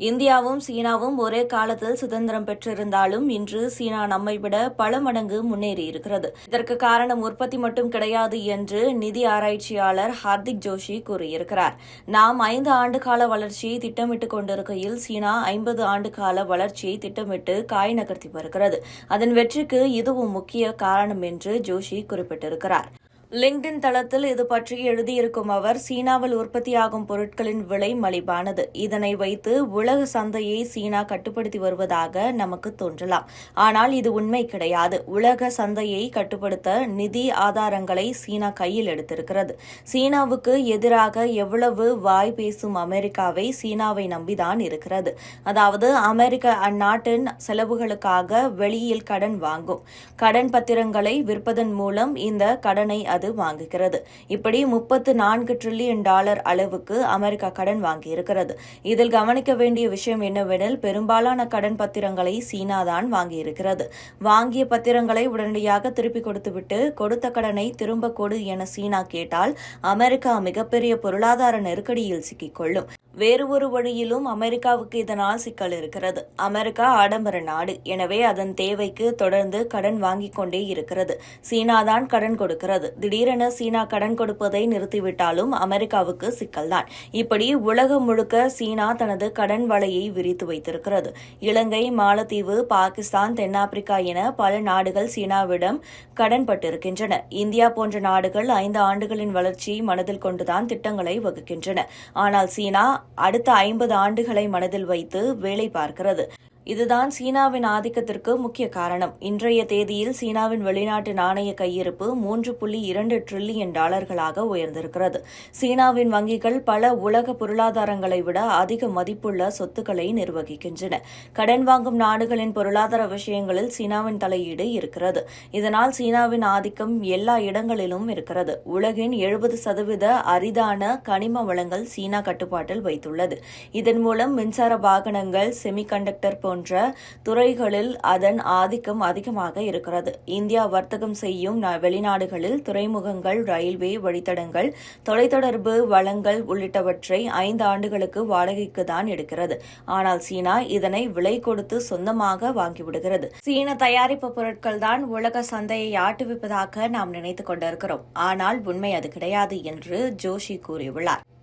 இந்தியாவும் சீனாவும் ஒரே காலத்தில் சுதந்திரம் பெற்றிருந்தாலும் இன்று சீனா நம்மை விட பல மடங்கு முன்னேறியிருக்கிறது இதற்கு காரணம் உற்பத்தி மட்டும் கிடையாது என்று நிதி ஆராய்ச்சியாளர் ஹார்திக் ஜோஷி கூறியிருக்கிறார். நாம் ஐந்து ஆண்டு கால வளர்ச்சியை திட்டமிட்டுக் கொண்டிருக்கையில் சீனா ஐம்பது ஆண்டு கால வளர்ச்சியை திட்டமிட்டு காய் நகர்த்தி வருகிறது. அதன் வெற்றிக்கு இதுவும் முக்கிய காரணம் என்று ஜோஷி குறிப்பிட்டிருக்கிறார். லிங்க்டின் தளத்தில் இது பற்றி எழுதியிருக்கும் அவர் சீனாவில் உற்பத்தியாகும் பொருட்களின் விலை மலிவானது. இதனை வைத்து உலக சந்தையை சீனா கட்டுப்படுத்தி வருவதாக நமக்கு தோன்றலாம். ஆனால் இது உண்மை கிடையாது. உலக சந்தையை கட்டுப்படுத்த நிதி ஆதாரங்களை சீனா கையில் எடுத்திருக்கிறது. சீனாவுக்கு எதிராக எவ்வளவு வாய் பேசும் அமெரிக்காவை சீனாவை நம்பிதான் இருக்கிறது. அதாவது அமெரிக்க அந்நாட்டின் செலவுகளுக்காக வெளியில் கடன் வாங்கும். கடன் பத்திரங்களை விற்பதன் மூலம் இந்த கடனை அது வாங்குகிறது. இப்படி முப்பத்து நான்கு டிரில்லியன் டாலர் அளவுக்கு அமெரிக்கா கடன் வாங்கியிருக்கிறது. இதில் கவனிக்க வேண்டிய விஷயம் என்னவெனில் பெரும்பாலான கடன் பத்திரங்களை சீனா தான் வாங்கியிருக்கிறது. வாங்கிய பத்திரங்களை உடனடியாக திருப்பிக் கொடுத்துவிட்டு கொடுத்த கடனை திரும்ப கொடு என சீனா கேட்டால் அமெரிக்கா மிகப்பெரிய பொருளாதார நெருக்கடியில் சிக்கிக்கொள்ளும். வேறு ஒரு வழியிலும் அமெரிக்காவுக்கு இதனால் சிக்கல் இருக்கிறது. அமெரிக்கா ஆடம்பர நாடு. எனவே அதன் தேவைக்கு தொடர்ந்து கடன் வாங்கிக் கொண்டே இருக்கிறது. சீனாதான் கடன் கொடுக்கிறது. திடீரென சீனா கடன் கொடுப்பதை நிறுத்திவிட்டாலும் அமெரிக்காவுக்கு சிக்கல்தான். இப்படி உலகம் முழுக்க சீனா தனது கடன் வலையை விரித்து வைத்திருக்கிறது. இலங்கை மாலத்தீவு பாகிஸ்தான் தென்னாப்பிரிக்கா என பல நாடுகள் சீனாவிடம் கடன் பட்டிருக்கின்றன. இந்தியா போன்ற நாடுகள் ஐந்து ஆண்டுகளின் வளர்ச்சியை மனதில் கொண்டுதான் திட்டங்களை வகுக்கின்றன. ஆனால் சீனா அடுத்த ஐம்பது ஆண்டுகளை மனதில் வைத்து வேலை பார்க்கிறது. இதுதான் சீனாவின் ஆதிக்கத்திற்கு முக்கிய காரணம். இன்றைய தேதியில் சீனாவின் வெளிநாட்டு நாணய கையிருப்பு மூன்று புள்ளி இரண்டு டிரில்லியன் டாலர்களாக உயர்ந்திருக்கிறது. சீனாவின் வங்கிகள் பல உலக பொருளாதாரங்களை விட அதிக மதிப்புள்ள சொத்துக்களை நிர்வகிக்கின்றன. கடன் வாங்கும் நாடுகளின் பொருளாதார விஷயங்களில் சீனாவின் தலையீடு இருக்கிறது. இதனால் சீனாவின் ஆதிக்கம் எல்லா இடங்களிலும் இருக்கிறது. உலகின் எழுபது சதவீத அரிதான கனிம வளங்கள் சீனா கட்டுப்பாட்டில் வைத்துள்ளது. இதன் மூலம் மின்சார வாகனங்கள் செமிகண்டக்டர் போன்ற துறைகளில் அதன் ஆதிக்கம் அதிகமாக இருக்கிறது. இந்தியா வர்த்தகம் செய்யும் வெளிநாடுகளில் துறைமுகங்கள் ரயில்வே வழித்தடங்கள் தொலைத்தொடர்பு வளங்கள் உள்ளிட்டவற்றை ஐந்து ஆண்டுகளுக்கு வாடகைக்கு தான் எடுக்கிறது. ஆனால் சீனா இதனை விலை கொடுத்து சொந்தமாக வாங்கிவிடுகிறது. சீன தயாரிப்பு பொருட்கள் தான் உலக சந்தையை ஆட்டுவிப்பதாக நாம் நினைத்துக் கொண்டிருக்கிறோம். ஆனால் உண்மை அது கிடையாது என்று ஜோஷி கூறியுள்ளார்.